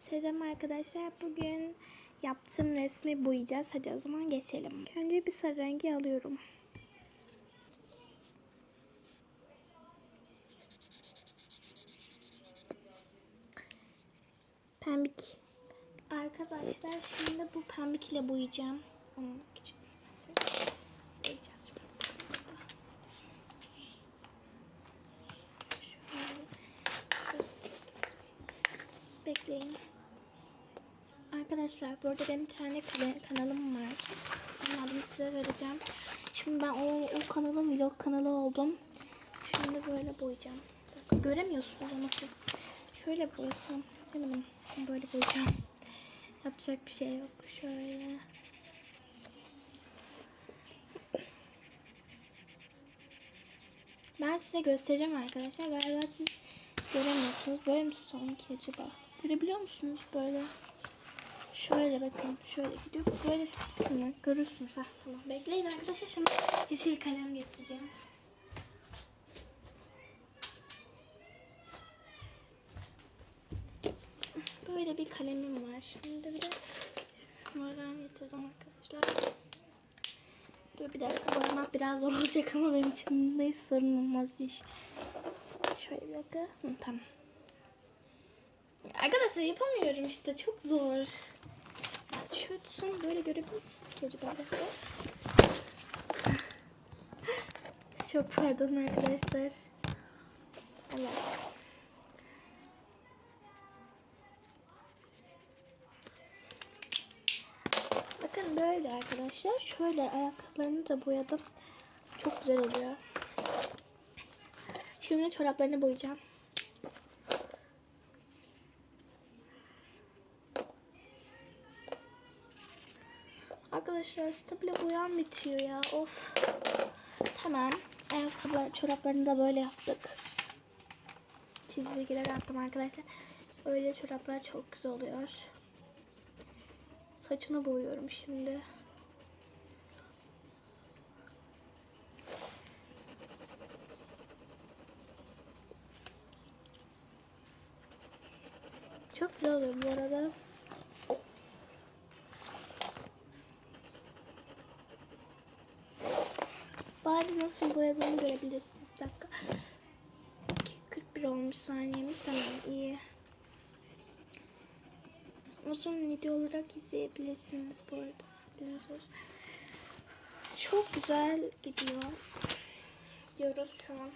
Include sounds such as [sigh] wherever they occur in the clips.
Selam arkadaşlar. Bugün yaptığım resmi boyayacağız. Hadi o zaman geçelim. Önce bir sarı rengi alıyorum. Pembik. Arkadaşlar şimdi bu pembik ile boyayacağım. Onun için. Boyayacağız. Burada. Şöyle. Şöyle. Bekleyin. Arkadaşlar burada benim bir tane kanalım var. Onun adını size vereceğim. Şimdi ben o, o kanalın vlog kanalı oldum. Şimdi böyle boyayacağım. Dakika, göremiyorsunuz ama siz. Şöyle boyasam. Demedim. Böyle boyayacağım. Yapacak bir şey yok. Şöyle. Ben size göstereceğim arkadaşlar. Galiba siz göremiyorsunuz. Böyle mi sanki acaba? Görebiliyor musunuz böyle? Şöyle bakın. Şöyle gidiyor. Böyle tutun. Görürsünüz. Ha, tamam. Bekleyin arkadaşlar. Şimdi yeşil kalem getireceğim. Böyle bir kalemim var. Şimdi bir de şunlardan getirdim arkadaşlar. Dur bir dakika boyamak biraz zor olacak ama benim için de hiç sorun olmaz iş. Şöyle bir dakika. Hı, tamam. Arkadaşlar yapamıyorum işte çok zor. Tutsam böyle görebilirsiniz ki acaba. Dakika. [laughs] Çok pardon arkadaşlar. Evet. Bakın böyle arkadaşlar. Şöyle ayakkabılarını da boyadım. Çok güzel oluyor. Şimdi çoraplarını boyayacağım. Arkadaşlar stabile boyam bitiyor ya. Of. Tamam. Ayakkabı çoraplarını da böyle yaptık. Çizgiler yaptım arkadaşlar. Öyle çoraplar çok güzel oluyor. Saçını boyuyorum şimdi. Çok güzel oluyor bu arada. Nasıl boyadığını görebilirsiniz. Bir dakika. 41 olmuş saniyemiz. Tamam iyi. Uzun video olarak izleyebilirsiniz bu arada. Bilginiz olsun. Çok güzel gidiyor. Diyoruz şu an.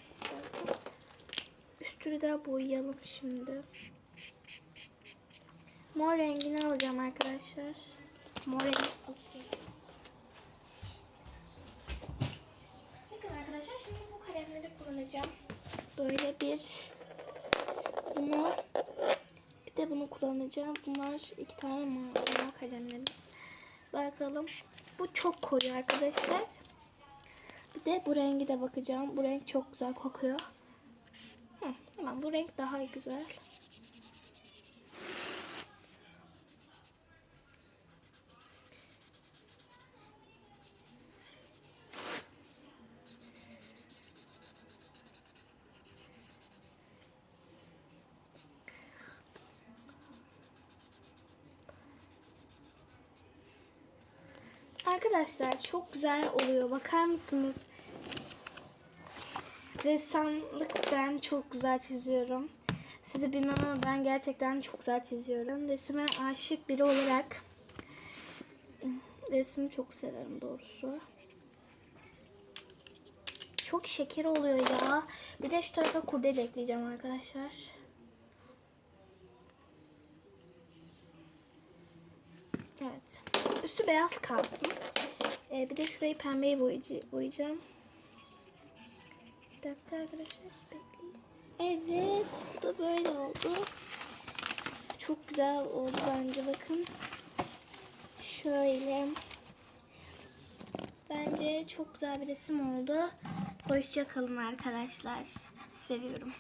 Üstünü de boyayalım şimdi. Mor rengini alacağım arkadaşlar. Mor rengi alıyorum. Kalemleri kullanacağım. Böyle bir bunu bir de bunu kullanacağım. Bunlar iki tane mavi kalemlerimiz. Bakalım. Bu çok koyu arkadaşlar. Bir de bu rengi de bakacağım. Bu renk çok güzel kokuyor. Hı, tamam bu renk daha güzel. Arkadaşlar çok güzel oluyor. Bakar mısınız? Ressamlık ben çok güzel çiziyorum. Size bilmem ama ben gerçekten çok güzel çiziyorum. Resime aşık biri olarak resim çok severim doğrusu. Çok şeker oluyor ya. Bir de şu tarafa kurdele ekleyeceğim arkadaşlar. Evet. Üstü beyaz kalsın. Ee, bir de şurayı pembeye boyayacağım. Bir dakika arkadaşlar. Bekleyin. Evet. Bu da böyle oldu. Çok güzel oldu bence bakın. Şöyle. Bence çok güzel bir resim oldu. Hoşça kalın arkadaşlar. Seviyorum.